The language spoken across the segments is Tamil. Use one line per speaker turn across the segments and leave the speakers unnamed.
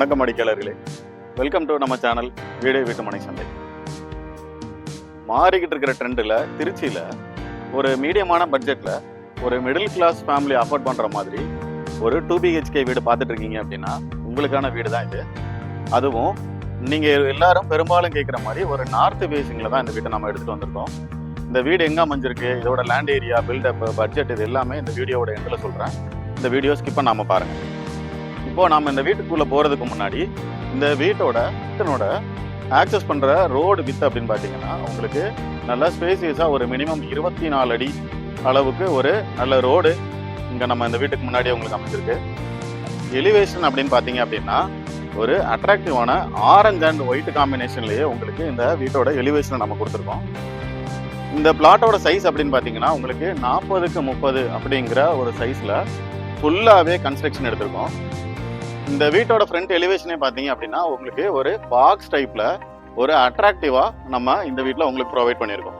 வணக்கம் அடிக்கையாளர்களே வெல்கம் டு நம்ம சேனல் வீடு வீட்டுமனை சந்தை. மாறிக்கிட்டு இருக்கிற ட்ரெண்டில் திருச்சியில் ஒரு மீடியமான பட்ஜெட்டில் ஒரு மிடில் கிளாஸ் ஃபேமிலி அஃபோர்ட் பண்ணுற மாதிரி ஒரு டூ பிஹெச்கே வீடு பார்த்துட்டு இருக்கீங்க அப்படின்னா உங்களுக்கான வீடு தான் இது. அதுவும் நீங்கள் எல்லாரும் பெரும்பாலும் கேட்குற மாதிரி ஒரு நார்த் பேசிங்கில் தான் இந்த வீட்டை நம்ம எடுத்துகிட்டு வந்திருக்கோம். இந்த வீடு எங்கே அமைஞ்சிருக்கு இதோட லேண்ட் ஏரியா பில்டப் பட்ஜெட் இது எல்லாமே இந்த வீடியோவோட எண்டில் சொல்கிறேன் இந்த வீடியோ ஸ்கிப் பண்ணாமல் பாருங்கள் இப்போ நாம இந்த வீட்டுக்குள்ளே போகிறதுக்கு முன்னாடி இந்த வீட்டோட கிச்சனோட ஆக்சஸ் பண்ணுற ரோடு வித் அப்படின்னு பார்த்தீங்கன்னா உங்களுக்கு நல்ல ஸ்பேசியஸாக ஒரு மினிமம் இருபத்தி நாலு அடி அளவுக்கு ஒரு நல்ல ரோடு இங்கே நம்ம இந்த வீட்டுக்கு முன்னாடி உங்களுக்கு அமைஞ்சிருக்கு. எலிவேஷன் அப்படின்னு பார்த்தீங்க அப்படின்னா ஒரு அட்ராக்டிவான ஆரஞ்ச் அண்ட் ஒயிட் காம்பினேஷன்லேயே உங்களுக்கு இந்த வீட்டோட எலிவேஷனை நம்ம கொடுத்துருக்கோம். இந்த பிளாட்டோட சைஸ் அப்படின்னு பார்த்தீங்கன்னா உங்களுக்கு நாற்பதுக்கு முப்பது அப்படிங்கிற ஒரு சைஸில் ஃபுல்லாகவே கன்ஸ்ட்ரக்ஷன் எடுத்திருக்கோம். இந்த வீட்டோட ஃப்ரண்ட் எலிவேஷனே பார்த்தீங்க அப்படின்னா உங்களுக்கு ஒரு பாக்ஸ் டைப்பில் ஒரு அட்ராக்டிவாக நம்ம இந்த வீட்டில் உங்களுக்கு ப்ரொவைட் பண்ணியிருக்கோம்.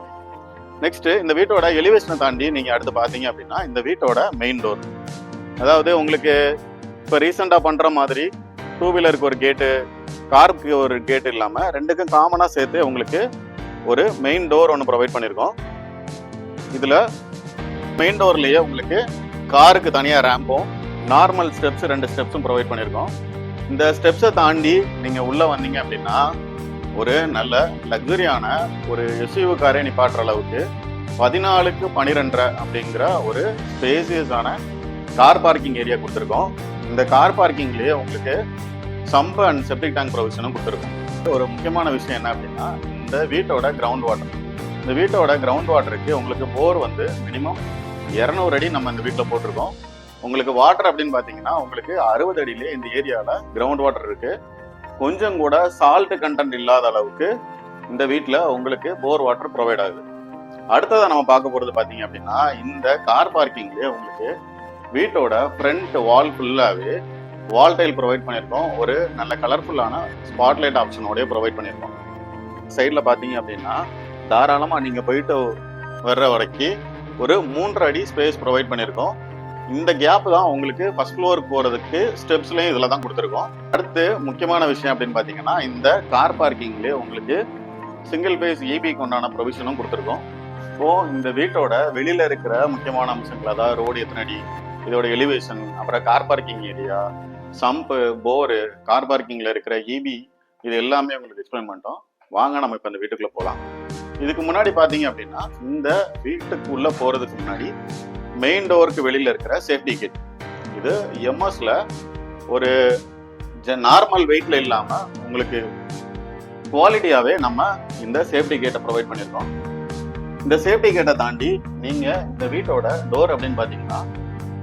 நெக்ஸ்ட்டு இந்த வீட்டோட எலிவேஷனை தாண்டி நீங்கள் அடுத்து பார்த்தீங்க அப்படின்னா இந்த வீட்டோட மெயின் டோர் அதாவது உங்களுக்கு இப்போ ரீசெண்டாக பண்ணுற மாதிரி டூ வீலருக்கு ஒரு கேட்டு காருக்கு ஒரு கேட் இல்லாமல் ரெண்டுக்கும் காமனாக சேர்த்து உங்களுக்கு ஒரு மெயின் டோர் ஒன்று ப்ரொவைட் பண்ணியிருக்கோம். இதில் மெயின் டோர்லேயே உங்களுக்கு காருக்கு தனியாக ரேம்பும் நார்மல் ஸ்டெப்ஸ் ரெண்டு ஸ்டெப்ஸும் ப்ரொவைட் பண்ணியிருக்கோம் இந்த ஸ்டெப்ஸை தாண்டி நீங்கள் உள்ளே வந்தீங்க அப்படின்னா ஒரு நல்ல லக்ஸரியான ஒரு எஸ்யூ காரே நிப்பாட்டுற அளவுக்கு பதினாலுக்கு பனிரெண்டரை அப்படிங்கிற ஒரு ஸ்பேசியஸான கார் பார்க்கிங் ஏரியா கொடுத்துருக்கோம். இந்த கார் பார்க்கிங்லேயே உங்களுக்கு சம்பு அண்ட் செப்டிக் டேங்க் ப்ரொவிஷனும் கொடுத்துருக்கோம். ஒரு முக்கியமான விஷயம் என்ன அப்படின்னா இந்த வீட்டோட கிரவுண்ட் வாட்டர் இந்த வீட்டோட கிரவுண்ட் வாட்டருக்கு உங்களுக்கு போர் வந்து மினிமம் இரநூறு அடி நம்ம இந்த வீட்டில் போட்டிருக்கோம். உங்களுக்கு வாட்டர் அப்படின்னு பார்த்தீங்கன்னா உங்களுக்கு அறுபது அடியிலே இந்த ஏரியாவில் கிரவுண்ட் வாட்டர் இருக்கு. கொஞ்சம் கூட சால்ட் கண்டென்ட் இல்லாத அளவுக்கு இந்த வீட்டில் உங்களுக்கு போர் வாட்டர் ப்ரொவைட் ஆகுது. அடுத்ததாக நம்ம பார்க்க போகிறது பார்த்தீங்க அப்படின்னா இந்த கார் பார்க்கிங்லேயே உங்களுக்கு வீட்டோட ஃப்ரண்ட் வால் ஃபுல்லாகவே வால் டைல் ப்ரொவைட் பண்ணியிருக்கோம் ஒரு நல்ல கலர்ஃபுல்லான ஸ்பாட்லைட் ஆப்ஷனோடய ப்ரொவைட் பண்ணியிருக்கோம் சைடில் பார்த்தீங்க அப்படின்னா தாராளமாக நீங்கள் போயிட்டு வர்ற வரைக்கும் ஒரு மூன்றரை அடி ஸ்பேஸ் ப்ரொவைட் பண்ணியிருக்கோம் இந்த கேப் தான் உங்களுக்கு ஃபர்ஸ்ட் ஃப்ளோர் போகிறதுக்கு ஸ்டெப்ஸ்லையும் இதில் தான் கொடுத்துருக்கோம். அடுத்து முக்கியமான விஷயம் அப்படின்னு பார்த்தீங்கன்னா இந்த கார் பார்க்கிங்லேயே உங்களுக்கு சிங்கிள் பேஸ் இபிக்கு உண்டான ப்ரொவிஷனும் கொடுத்துருக்கோம். ஸோ இந்த வீட்டோட வெளியில் இருக்கிற முக்கியமான அம்சங்கள் அதாவது ரோடு எத்தனை அடி இதோட எலிவேஷன் அப்புறம் car parking area sump bore car பார்க்கிங்கில் இருக்கிற இபி இது எல்லாமே உங்களுக்கு எக்ஸ்பிளைன் பண்ணிட்டோம். வாங்க நம்ம இப்போ இந்த வீட்டுக்குள்ளே போகலாம் இதுக்கு முன்னாடி பார்த்தீங்க அப்படின்னா இந்த வீட்டுக்குள்ளே போகிறதுக்கு முன்னாடி மெயின் டோருக்கு வெளியில் இருக்கிற சேஃப்டி கிட் இது எம்எஸ்ல ஒரு நார்மல் வெயிட்ல இல்லாமல் உங்களுக்கு குவாலிட்டியாகவே நம்ம இந்த சேஃப்டி கேட்டை ப்ரொவைட் பண்ணியிருக்கோம் இந்த சேஃப்டி கேட்டை தாண்டி நீங்கள் இந்த வீட்டோட டோர் அப்படின்னு பார்த்தீங்கன்னா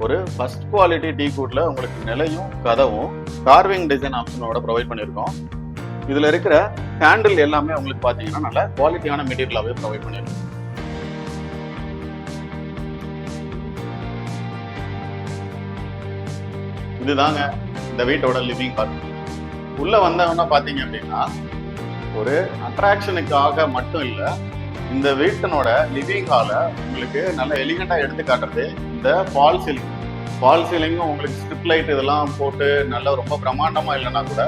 ஒரு ஃபர்ஸ்ட் குவாலிட்டி டீ கூட்ல உங்களுக்கு நிலையும் கதவும் கார்விங் டிசைன் ஆப்ஷனோட ப்ரொவைட் பண்ணியிருக்கோம் இதில் இருக்கிற ஹேண்டில் எல்லாமே உங்களுக்கு பார்த்தீங்கன்னா நல்ல குவாலிட்டியான மெட்டீரியலாகவே ப்ரொவைட் பண்ணியிருக்கோம் இதுதாங்க இந்த வீட்டோட லிவிங் ஹால் உள்ள வந்தவனா பாத்தீங்க அப்படின்னா ஒரு அட்ராக்ஷனுக்காக மட்டும் இல்ல இந்த வீட்டினோட லிவிங் ஹாலை உங்களுக்கு நல்ல எலிகண்டா எடுத்து காட்டுறது இந்த ஃபால் சீலிங் ஃபால் சீலிங்கும் உங்களுக்கு ஸ்ட்ரிப் லைட் இதெல்லாம் போட்டு நல்லா ரொம்ப பிரம்மாண்டமா இல்லைன்னா கூட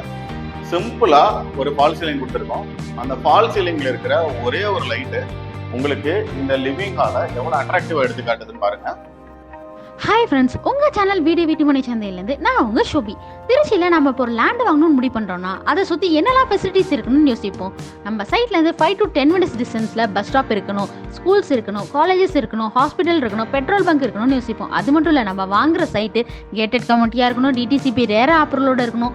சிம்பிளா ஒரு ஃபால் சீலிங் கொடுத்துருக்கோம். அந்த ஃபால் சீலிங்ல இருக்கிற ஒரே ஒரு லைட்டு உங்களுக்கு இந்த லிவிங் ஹாலை எவ்வளவு அட்ராக்டிவா எடுத்து காட்டுதுன்னு பாருங்க.
ஹாய் ஃப்ரெண்ட்ஸ் உங்கள் சேனல் வீடு வீட்டு சந்தையிலேருந்து நான் உங்கள் ஷோபி. திருச்சியில் நம்ம இப்போ ஒரு லேண்ட் வாங்கணும்னு முடிவு பண்ணுறோன்னா அதை சுற்றி என்னெல்லாம் ஃபெசிலிட்டிஸ் இருக்கணும்னு யோசிப்போம். நம்ம சைட்லேருந்து ஃபைவ் டு டென் மினிட்ஸ் டிஸ்டன்ஸில் பஸ் ஸ்டாப் இருக்கணும் ஸ்கூல்ஸ் இருக்கணும் காலேஜஸ் இருக்கணும் ஹாஸ்பிட்டல் இருக்கணும் பெட்ரோல் பங்க் இருக்கணும்னு யோசிப்போம். அது மட்டும் இல்லை நம்ம வாங்குற சைட்டு கேட்டட் கமெண்ட்டியாக இருக்கணும் டிடிசிபி ரேர ஆப்பரோட இருக்கணும்.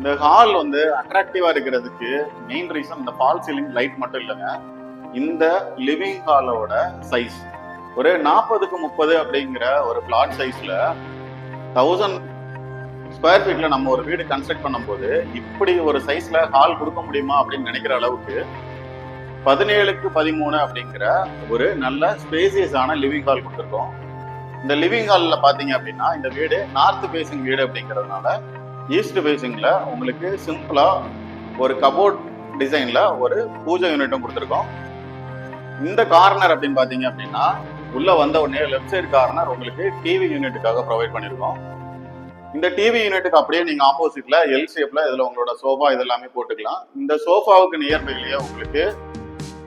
இந்த ஹால் வந்து அட்ராக்டிவா இருக்கிறதுக்கு மெயின் ரீசன் இந்த ஃபால் சீலிங் லைட் மட்டும் இல்லைங்க. இந்த லிவிங் ஹாலோட சைஸ் ஒரு நாற்பதுக்கு முப்பது அப்படிங்கிற ஒரு பிளாட் சைஸ்ல தௌசண்ட் ஸ்கொயர் ஃபீட்ல நம்ம ஒரு வீடு கன்ஸ்ட்ரக்ட் பண்ணும்போது இப்படி ஒரு சைஸ்ல ஹால் கொடுக்க முடியுமா அப்படின்னு நினைக்கிற அளவுக்கு பதினேழுக்கு பதிமூணு அப்படிங்கிற ஒரு நல்ல ஸ்பேசியஸான லிவிங் ஹால் கொடுத்துருக்கோம். இந்த லிவிங் ஹாலில் பார்த்தீங்க அப்படின்னா இந்த வீடு நார்த் ஃபேசிங் வீடு அப்படிங்கிறதுனால ஈஸ்ட் ஃபேசிங்ல உங்களுக்கு சிம்பிளாக ஒரு கபோர்ட் டிசைனில் ஒரு பூஜை யூனிட்டும் கொடுத்துருக்கோம். இந்த கார்னர் அப்படின்னு பார்த்தீங்க அப்படின்னா உள்ளே வந்த உடனே லெஃப்ட் சைடு கார்னர் உங்களுக்கு டிவி யூனிட்டுக்காக ப்ரொவைட் பண்ணியிருக்கோம் இந்த டிவி யூனிட்டுக்கு அப்படியே நீங்கள் ஆப்போசிட்டில் எல் ஷேப்பில் இதில் உங்களோட சோஃபா இதெல்லாமே போட்டுக்கலாம். இந்த சோஃபாவுக்கு நியர்பைலேயே உங்களுக்கு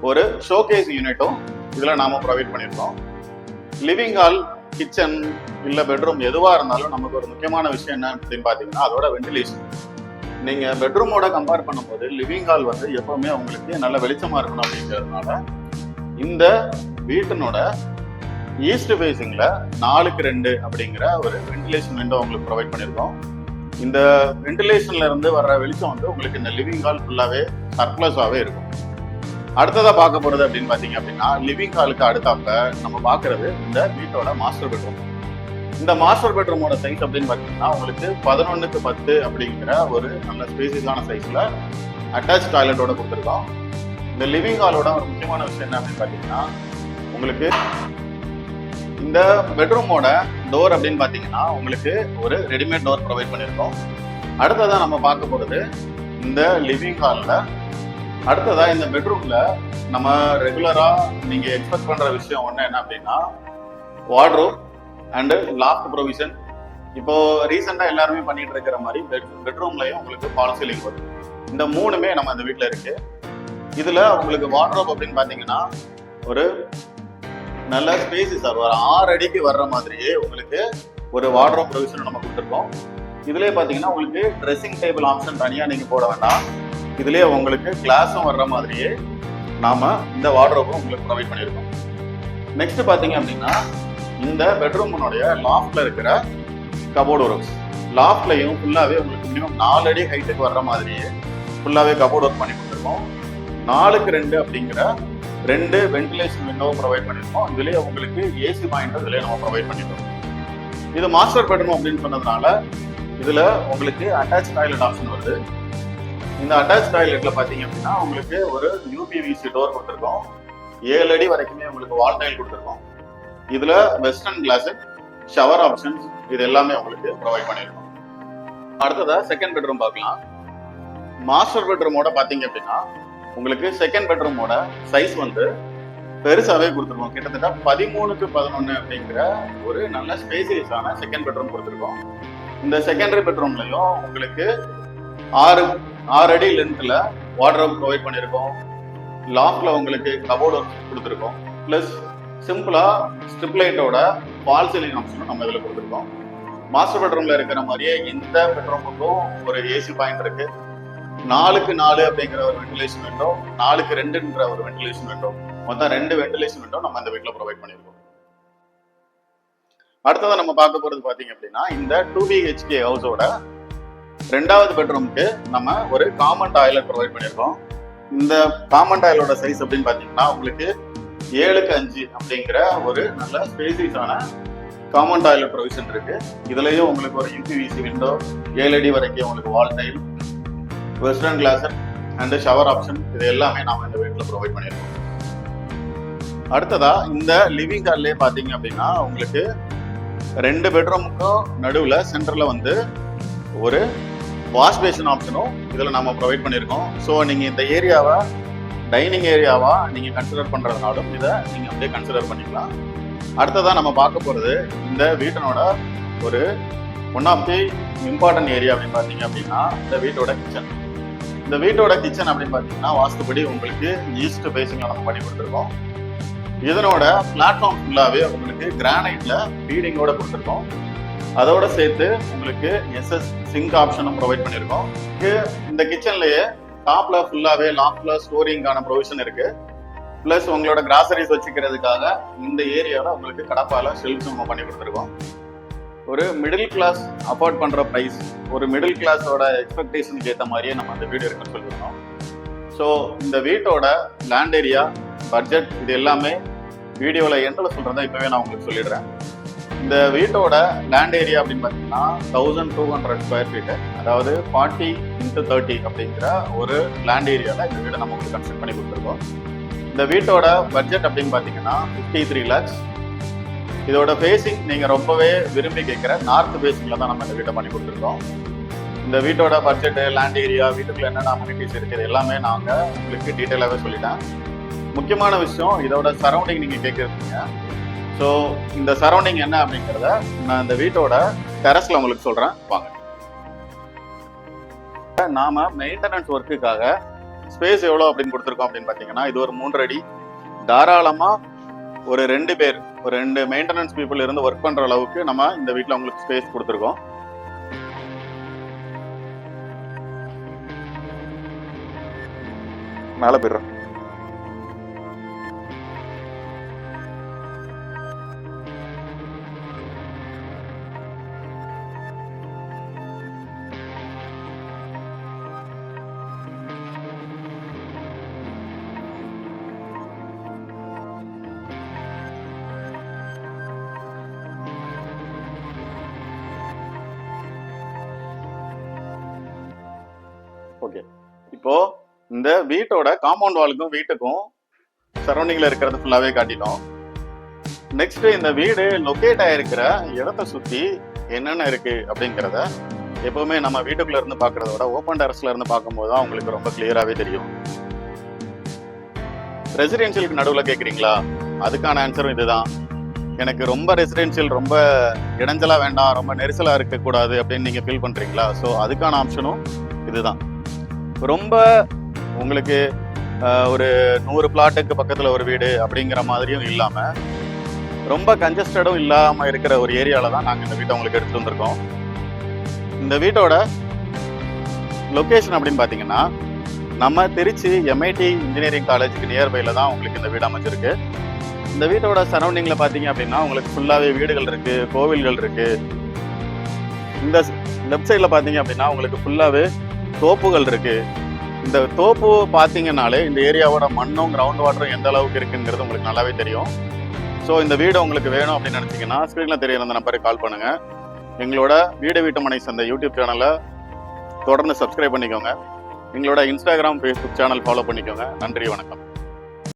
ஒரு ஷோகேஸ் யூனிட்டும் இதில் நாம் ப்ரொவைட் பண்ணியிருக்கோம் லிவிங் ஹால் கிச்சன் இல்லை பெட்ரூம் எதுவாக இருந்தாலும் நமக்கு ஒரு முக்கியமான விஷயம் என்ன அப்படின்னு பார்த்தீங்கன்னா அதோட வென்டிலேஷன் நீங்கள் பெட்ரூமோட கம்பேர் பண்ணும்போது லிவிங் ஹால் வந்து எப்பவுமே உங்களுக்கு நல்ல வெளிச்சமாக இருக்கணும் அப்படிங்கிறதுனால இந்த வீட்டினோட ஈஸ்ட் ஃபேஸிங்கில் நாலுக்கு ரெண்டு அப்படிங்கிற ஒரு வென்டிலேஷன் விண்டோ உங்களுக்கு ப்ரொவைட் பண்ணியிருக்கோம் இந்த வென்டிலேஷன்ல இருந்து வர்ற வெளிச்சம் வந்து உங்களுக்கு இந்த லிவிங் ஹால் ஃபுல்லாகவே சர்ப்ளஸாகவே இருக்கும். அடுத்ததா பார்க்க போறது அப்படின்னு பாத்தீங்க அப்படின்னா லிவிங் ஹாலுக்கு அடுத்தாப்புல நம்ம பார்க்கிறது இந்த வீட்டோட மாஸ்டர் பெட்ரூம் இந்த மாஸ்டர் பெட்ரூமோட சைஸ் அப்படின்னு பார்த்தீங்கன்னா உங்களுக்கு பதினொன்னுக்கு பத்து அப்படிங்கிற ஒரு நல்ல ஸ்பேசிஸான சைஸ்ல அட்டாச் டாய்லெட்டோட கொடுத்துருக்கோம். இந்த லிவிங் ஹாலோட ஒரு முக்கியமான விஷயம் என்ன அப்படின்னு பார்த்தீங்கன்னா உங்களுக்கு இந்த பெட்ரூமோட டோர் அப்படின்னு பார்த்தீங்கன்னா உங்களுக்கு ஒரு ரெடிமேட் டோர் ப்ரொவைட் பண்ணியிருக்கோம் அடுத்ததான் நம்ம பார்க்க போகிறது இந்த லிவிங் ஹாலில் அடுத்ததா இந்த பெட்ரூம்ல நம்ம ரெகுலரா நீங்க எக்ஸ்பெக்ட் பண்ற விஷயம் ஒண்ணு என்ன அப்படின்னா வார்ட்ரோப் அண்டு லாஃப்ட் ப்ரொவிஷன் இப்போ ரீசெண்டா எல்லாருமே பண்ணிட்டு இருக்கிற மாதிரி பெட் பெட்ரூம்லயும் உங்களுக்கு ஃபால் சீலிங் வரும். இந்த மூணுமே நம்ம இந்த வீட்டில் இருக்கு. இதுல உங்களுக்கு வார்ட்ரோப் அப்படின்னு பாத்தீங்கன்னா ஒரு நல்ல ஸ்பேஸ் சார் ஒரு ஆறு அடிக்கு வர்ற மாதிரியே உங்களுக்கு ஒரு வார்ட்ரோப் ப்ரொவிஷன் நம்ம கொடுத்துருக்கோம். இதுலயே பாத்தீங்கன்னா உங்களுக்கு ட்ரெஸ்ஸிங் டேபிள் ஆப்ஷன் தனியா நீங்க போட வேண்டாம். இதுலேயே உங்களுக்கு கிளாஸும் வர்ற மாதிரியே நாம இந்த வார்ட்ரோப்பும் உங்களுக்கு ப்ரொவைட் பண்ணியிருக்கோம். நெக்ஸ்ட் பார்த்தீங்க அப்படின்னா இந்த பெட்ரூமினுடைய லாஃப்டில் இருக்கிற கபோர்டு ஒர்க்ஸ் லாஃப்ட்லையும் ஃபுல்லாகவே உங்களுக்கு மினிமம் நாலு அடி ஹைட்டுக்கு வர்ற மாதிரியே ஃபுல்லாகவே கபோர்டு ஒர்க் பண்ணி கொடுத்துருக்கோம். நாலுக்கு ரெண்டு அப்படிங்கிற ரெண்டு வென்டிலேஷன் விண்டோவும் ப்ரொவைட் பண்ணியிருக்கோம். இதுலேயே உங்களுக்கு ஏசி பாயிண்ட் இதிலே நம்ம ப்ரொவைட் பண்ணியிருக்கோம். இது மாஸ்டர் பெட்ரூம் அப்படின்னு சொன்னதுனால இதில் உங்களுக்கு அட்டாச் டாய்லெட் ஆப்ஷன் வருது. இந்த அட்டாச் டாய்லெட்ல பாத்தீங்க அப்படின்னா உங்களுக்கு ஒரு யூபிவிசி டோர் கொடுத்துருக்கோம். ஏழு அடி வரைக்குமே உங்களுக்கு வால் டைல் கொடுத்துருக்கோம். இதுல வெஸ்டர்ன் கிளாஸு ஷவர் ஆப்ஷன்ஸ் இது எல்லாமே உங்களுக்கு ப்ரொவைட் பண்ணிருக்கோம். அடுத்ததா செகண்ட் பெட்ரூம் பார்க்கலாம். மாஸ்டர் பெட்ரூமோட பாத்தீங்க அப்படின்னா உங்களுக்கு செகண்ட் பெட்ரூமோட சைஸ் வந்து பெருசாவே கொடுத்துருக்கோம். கிட்டத்தட்ட பதிமூணுக்கு பதினொன்று அப்படிங்கிற ஒரு நல்ல ஸ்பேசியஸான செகண்ட் பெட்ரூம் கொடுத்துருக்கோம். இந்த செகண்டரி பெட்ரூம்லையும் உங்களுக்கு ஆறு ஆறு அடி லென்த்ல வார்ட்ரோப் ப்ரொவைட் பண்ணியிருக்கோம். லாஃப்ட்ல உங்களுக்கு கபோர்டு கொடுத்துருக்கோம். ப்ளஸ் சிம்பிளா ஸ்ட்ரிப் லைட்டோட ஃபால் சீலிங் ஆப்ஷனும் நம்ம இதில் கொடுத்துருக்கோம். மாஸ்டர் பெட்ரூம்ல இருக்கிற மாதிரியே இந்த பெட்ரூமுக்கும் ஒரு ஏசி பாயிண்ட் இருக்கு. நாலுக்கு நாலு அப்படிங்கிற ஒரு வென்டிலேஷன் விண்டோ நாலுக்கு ரெண்டுன்ற ஒரு வென்டிலேஷன் விண்டோ மொத்தம் ரெண்டு வென்டிலேஷன் விண்டோ நம்ம இந்த வீட்டில் ப்ரொவைட் பண்ணியிருக்கோம். அடுத்ததான் நம்ம பார்க்க போறது பார்த்தீங்க அப்படின்னா இந்த டூ பிஹெச்கே ஹவுஸோட ரெண்டாவது பெட்ரூமுக்கு நம்ம ஒரு காமன் டாய்லெட் ப்ரொவைட் பண்ணியிருக்கோம். இந்த காமன் டாய்லோட சைஸ் அப்படின்னு பார்த்தீங்கன்னா உங்களுக்கு ஏழுக்கு அஞ்சு அப்படிங்கிற ஒரு நல்ல ஸ்பேசிஸான காமன் டாய்லெட் ப்ரொவிஷன் இருக்கு. இதுலயும் உங்களுக்கு ஒரு யூபிவிசி விண்டோ ஏழு அடி வரைக்கும் உங்களுக்கு wall tile western closer and shower option இது எல்லாமே நாம இந்த வீட்டில் ப்ரொவைட் பண்ணியிருக்கோம். அடுத்ததா இந்த லிவிங் ஹால்லே பார்த்தீங்க அப்படின்னா உங்களுக்கு ரெண்டு பெட்ரூமுக்கும் நடுவில் சென்டரில் வந்து ஒரு வாஷ் பேஷன் ஆப்ஷனும் இதில் நம்ம ப்ரொவைட் பண்ணியிருக்கோம் ஸோ நீங்கள் இந்த ஏரியாவை டைனிங் ஏரியாவாக நீங்கள் கன்சிடர் பண்ணுறதுனாலும் இதை நீங்கள் அப்படியே கன்சிடர் பண்ணிக்கலாம். அடுத்ததாக நம்ம பார்க்க போகிறது இந்த வீட்டினோட ஒரு one of the important area அப்படின்னு பார்த்தீங்க அப்படின்னா இந்த வீட்டோட கிச்சன் இந்த வீட்டோட கிச்சன் அப்படின்னு பார்த்தீங்கன்னா வாஸ்துபடி உங்களுக்கு ஈஸ்ட் பேசிங்கில் நம்ம பண்ணி கொடுத்துருக்கோம். இதனோட பிளாட்ஃபார்ம் ஃபுல்லாகவே உங்களுக்கு கிரானைட்டில் ஃபீடிங்கோட கொடுத்துருக்கோம். அதோட சேர்த்து உங்களுக்கு எஸ்எஸ் சிங்க் ஆப்ஷனும் ப்ரொவைட் பண்ணியிருக்கோம் இந்த கிச்சன்லயே டாப்ல ஃபுல்லாவே லாஃப்ட்ல ஸ்டோரிங்கான ப்ரொவிஷன் இருக்கு. ப்ளஸ் உங்களோட கிராசரிஸ் வச்சுக்கிறதுக்காக இந்த ஏரியாவில் உங்களுக்கு கடப்பால ஷெல்ஃப் நம்ம பண்ணி கொடுத்துருக்கோம். ஒரு மிடில் கிளாஸ் அஃபோர்ட் பண்ணுற ப்ரைஸ் ஒரு மிடில் கிளாஸோட எக்ஸ்பெக்டேஷனுக்கு ஏற்ற மாதிரியே நம்ம அந்த வீடு இருக்குன்னு சொல்லியிருக்கோம் ஸோ இந்த வீட்டோட லேண்ட் ஏரியா பட்ஜெட் இது எல்லாமே வீடியோவில் எண்டில் சொல்கிறதா இப்போவே நான் உங்களுக்கு சொல்லிடுறேன். இந்த வீட்டோட லேண்ட் ஏரியா அப்படின்னு பார்த்தீங்கன்னா thousand two hundred square feet அதாவது ஃபார்ட்டி இன்ட்டு தேர்ட்டி அப்படிங்கிற ஒரு லேண்ட் ஏரியாவில் இந்த வீடை நம்ம உங்களுக்கு கன்ஸ்ட்ரக்ட் பண்ணி கொடுத்துருக்கோம். இந்த வீட்டோட பட்ஜெட் அப்படின்னு பார்த்தீங்கன்னா ஃபிஃப்டி த்ரீ லேக்ஸ் இதோட ஃபேஸிங் நீங்கள் ரொம்பவே விரும்பி கேட்குற நார்த் ஃபேஸிங்கில் தான் நம்ம இந்த வீட்டை பண்ணி கொடுத்துருக்கோம். இந்த வீட்டோட பட்ஜெட்டு லேண்ட் ஏரியா வீட்டுக்குள்ள என்னென்ன அம்யூனிட்டிஸ் இருக்குது எல்லாமே நாங்கள் உங்களுக்கு டீட்டெயிலாகவே சொல்லிட்டேன். முக்கியமான விஷயம் இதோட சரௌண்டிங் நீங்கள் கேட்குறீங்க. ஸோ இந்த சரௌண்டிங் என்ன அப்படிங்கிறத நான் இந்த வீட்டோட டெரஸில் உங்களுக்கு சொல்கிறேன் வாங்க. நாம மெயின்டெனன்ஸ் ஒர்க்குக்காக ஸ்பேஸ் எவ்வளோ அப்படின்னு கொடுத்துருக்கோம் அப்படின்னு பார்த்தீங்கன்னா இது ஒரு மூன்று அடி. தாராளமாக ஒரு ரெண்டு பேர் ஒரு ரெண்டு மெயின்டெனன்ஸ் பீப்புள் இருந்து ஒர்க் பண்ணுற அளவுக்கு நம்ம இந்த வீட்டில் உங்களுக்கு ஸ்பேஸ் கொடுத்துருக்கோம். மேலே போயிடுறோம். இந்த வீட்டோட காம்பவுண்ட் வாலுக்கும் வீட்டுக்கும் சரௌண்டிங்ல இருக்கிறது ஃபுல்லாவே காட்டிட்டோம். நெக்ஸ்ட் இந்த வீடு லொக்கேட் ஆயிருக்கிற இடத்த சுத்தி என்னென்ன இருக்கு அப்படிங்கிறத எப்பவுமே நம்ம வீட்டுக்குள்ள இருந்து பார்க்கறத விட ஓப்பன் டெரஸ்ல இருந்து பார்க்கும்போது தான் உங்களுக்கு ரொம்ப கிளியராகவே தெரியும். ரெசிடென்ஷியலுக்கு நடுவில் கேட்குறீங்களா அதுக்கான ஆன்சரும் இதுதான். எனக்கு ரொம்ப ரெசிடென்ஷியல் ரொம்ப இடைஞ்சலாக வேண்டாம் ரொம்ப நெரிசலாக இருக்கக்கூடாது அப்படின்னு நீங்கள் ஃபீல் பண்ணுறீங்களா ஸோ அதுக்கான ஆப்ஷனும் இதுதான். ரொம்ப உங்களுக்கு ஒரு நூறு பிளாட்டுக்கு பக்கத்தில் ஒரு வீடு அப்படிங்கிற மாதிரியும் இல்லாமல் ரொம்ப கன்ஜஸ்டடும் இல்லாமல் இருக்கிற ஒரு ஏரியாவில் தான் நாங்கள் இந்த வீட்டை உங்களுக்கு எடுத்துகிட்டு வந்திருக்கோம். இந்த வீட்டோட லொக்கேஷன் அப்படின்னு பார்த்தீங்கன்னா நம்ம திருச்சி எம்ஐடி இன்ஜினியரிங் காலேஜுக்கு நியர்பையில் தான் உங்களுக்கு இந்த வீடு அமைஞ்சிருக்கு. இந்த வீட்டோட சரௌண்டிங்கில் பார்த்தீங்க அப்படின்னா உங்களுக்கு ஃபுல்லாகவே வீடுகள் இருக்குது கோவில்கள் இருக்குது இந்த லெஃப்ட் சைடில் பார்த்தீங்க அப்படின்னா உங்களுக்கு ஃபுல்லாகவே தோப்புகள் இருக்குது இந்த தோப்பு பார்த்தீங்கனாலே இந்த ஏரியாவோட மண்ணும் கிரவுண்ட் வாட்டரும் எந்த அளவுக்கு இருக்குங்கிறது உங்களுக்கு நல்லாவே தெரியும். ஸோ இந்த வீடு உங்களுக்கு வேணும் அப்படின்னு நினச்சிங்கன்னா ஸ்க்ரீனில் தெரியுற அந்த நம்பருக்கு கால் பண்ணுங்க. எங்களோட வீடு வீட்டு மனை சந்தை யூடியூப் சேனலை தொடர்ந்து சப்ஸ்கிரைப் பண்ணிக்கோங்க. எங்களோட இன்ஸ்டாகிராம் ஃபேஸ்புக் சேனல் ஃபாலோ பண்ணிக்கோங்க. நன்றி வணக்கம்.